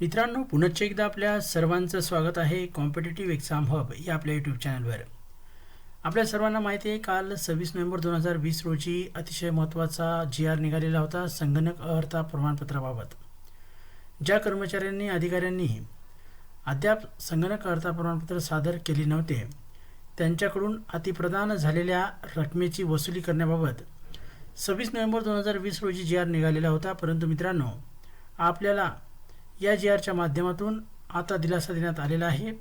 मित्रांनो पुनश्च एकदा आपल्या सर्वांचं स्वागत आहे कॉम्पिटेटिव्ह एक्झाम हब या आपल्या यूट्यूब चॅनलवर आपल्या सर्वांना माहिती आहे काल सव्वीस नोव्हेंबर दोन हजार वीस रोजी अतिशय महत्त्वाचा जी आर निघालेला होता संगणक अर्हता प्रमाणपत्राबाबत. ज्या कर्मचाऱ्यांनी अधिकाऱ्यांनी अद्याप संगणक अर्हता प्रमाणपत्र सादर केले नव्हते त्यांच्याकडून अतिप्रदान झालेल्या रकमेची वसुली करण्याबाबत सव्वीस नोव्हेंबर दोन हजार वीस रोजी जी आर निघालेला होता. परंतु मित्रांनो आपल्याला या जी आरच्या माध्यमातून आता दिलासा देण्यात आलेला आहे.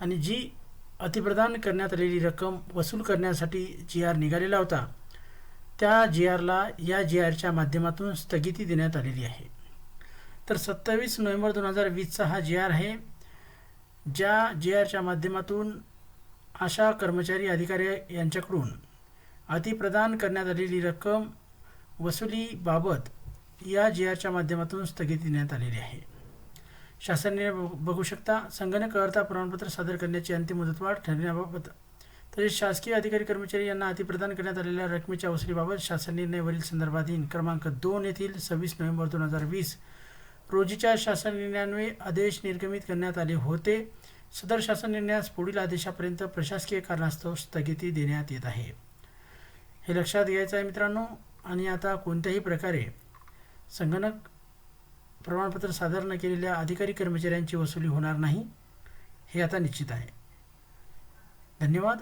आणि जी अतिप्रदान करण्यात आलेली रक्कम वसूल करण्यासाठी जी आर निघालेला होता त्या जी आरला या जी आरच्या माध्यमातून स्थगिती देण्यात आलेली आहे. तर सत्तावीस नोव्हेंबर दोन हजार वीसचा हा जी आर आहे ज्या जी आरच्या माध्यमातून अशा कर्मचारी अधिकारी यांच्याकडून अतिप्रदान करण्यात आलेली रक्कम वसुलीबाबत या जी आरच्या माध्यमातून स्थगिती देण्यात आलेली आहे. शासनाने बघू शकता संगणक अर्हता प्रमाणपत्र सादर करण्याची अंतिम मुदतवाढ ठरण्याबाबत तसेच शासकीय अधिकारी कर्मचारी यांना अतिप्रदान करण्यात आलेल्या रकमेच्या वसुलीबाबत शासन निर्णय वरील संदर्भाधीन क्रमांक दोन येथील सव्वीस नोव्हेंबर दोन हजार वीस रोजीच्या शासन निर्णयान्वये आदेश निर्गमित करण्यात आले होते. सदर शासन निर्णयास पुढील आदेशापर्यंत प्रशासकीय कारणास्तव स्थगिती देण्यात येत आहे. हे लक्षात घ्यायचं आहे मित्रांनो. आणि आता कोणत्याही प्रकारे संगणक प्रमाणपत्र सादर न केलेल्या अधिकारी कर्मचाऱ्यांची वसुली होणार नाही हे आता निश्चित आहे. धन्यवाद.